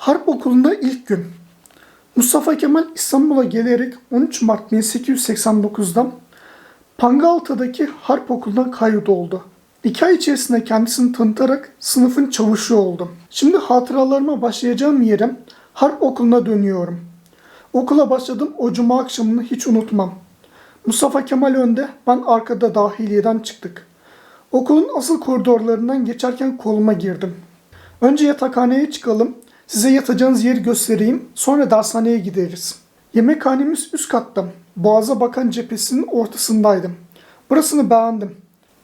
Harp okulunda ilk gün. Mustafa Kemal İstanbul'a gelerek 13 Mart 1889'da Pangaltı'daki harp okuluna kaydoldu. İki ay içerisinde kendisini tanıtarak sınıfın çavuşu oldu. Şimdi hatıralarıma başlayacağım yere harp okuluna dönüyorum. Okula başladım o cuma akşamını hiç unutmam. Mustafa Kemal önde, ben arkada dahiliyeden çıktık. Okulun asıl koridorlarından geçerken koluma girdim. Önce yatakhaneye çıkalım, size yatacağınız yeri göstereyim, sonra dershaneye gideriz. Yemekhanemiz üst katta, boğaza bakan cephesinin ortasındaydım. Burasını beğendim.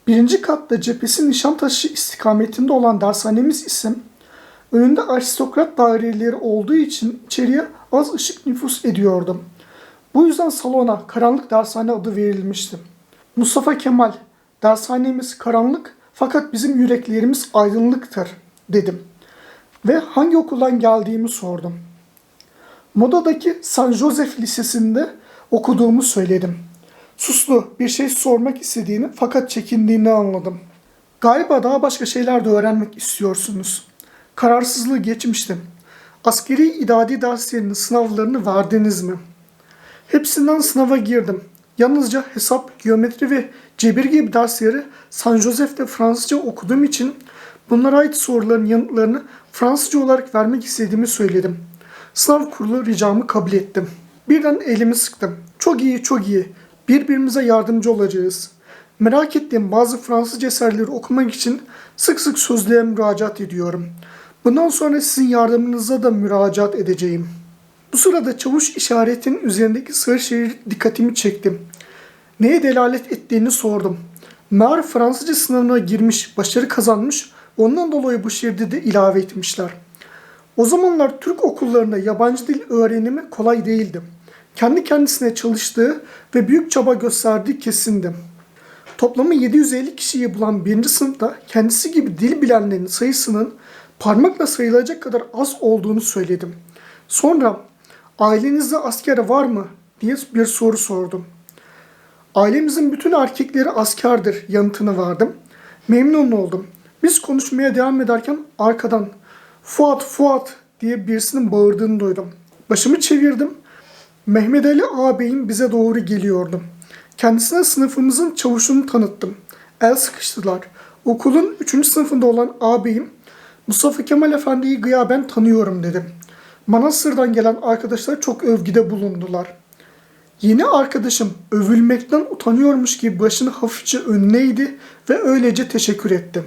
Birinci katta cephesi Nişantaşı istikametinde olan dershanemiz ise önünde aristokrat daireleri olduğu için içeriye az ışık nüfus ediyordu. Bu yüzden salona karanlık dershane adı verilmişti. Mustafa Kemal, dershanemiz karanlık fakat bizim yüreklerimiz aydınlıktır dedim. Ve hangi okuldan geldiğimi sordum. Moda'daki San Joseph Lisesi'nde okuduğumu söyledim. Suslu bir şey sormak istediğini fakat çekindiğini anladım. Galiba daha başka şeyler de öğrenmek istiyorsunuz. Kararsızlığı geçmiştim. Askeri idadi derslerinin sınavlarını verdiniz mi? Hepsinden sınava girdim. Yalnızca hesap, geometri ve cebir gibi dersleri San Jose'de Fransızca okuduğum için bunlara ait soruların yanıtlarını Fransızca olarak vermek istediğimi söyledim. Sınav kurulu ricamı kabul ettim. Birden elimi sıktım. Çok iyi, çok iyi. Birbirimize yardımcı olacağız. Merak ettiğim bazı Fransızca eserleri okumak için sık sık sözlüğe müracaat ediyorum. Bundan sonra sizin yardımınıza da müracaat edeceğim. Bu sırada çavuş işaretinin üzerindeki sarı şerit dikkatimi çekti. Neye delalet ettiğini sordum. Meğer Fransızca sınavına girmiş, başarı kazanmış, ondan dolayı bu şeridi de ilave etmişler. O zamanlar Türk okullarında yabancı dil öğrenimi kolay değildi. Kendi kendisine çalıştığı ve büyük çaba gösterdiği kesindi. Toplamı 750 kişiyi bulan birinci sınıfta kendisi gibi dil bilenlerin sayısının parmakla sayılacak kadar az olduğunu söyledim. Sonra ailenizde asker var mı diye bir soru sordum. Ailemizin bütün erkekleri askerdir yanıtını verdim. Memnun oldum. Biz konuşmaya devam ederken arkadan Fuat Fuat diye birisinin bağırdığını duydum. Başımı çevirdim. Mehmet Ali ağabeyin bize doğru geliyordu. Kendisine sınıfımızın çavuşunu tanıttım. El sıkıştılar. Okulun 3. sınıfında olan ağabeyim Mustafa Kemal Efendi'yi gıyaben tanıyorum dedim. Manastır'dan gelen arkadaşlar çok övgüde bulundular. Yeni arkadaşım övülmekten utanıyormuş gibi başını hafifçe önüne ve öylece teşekkür etti.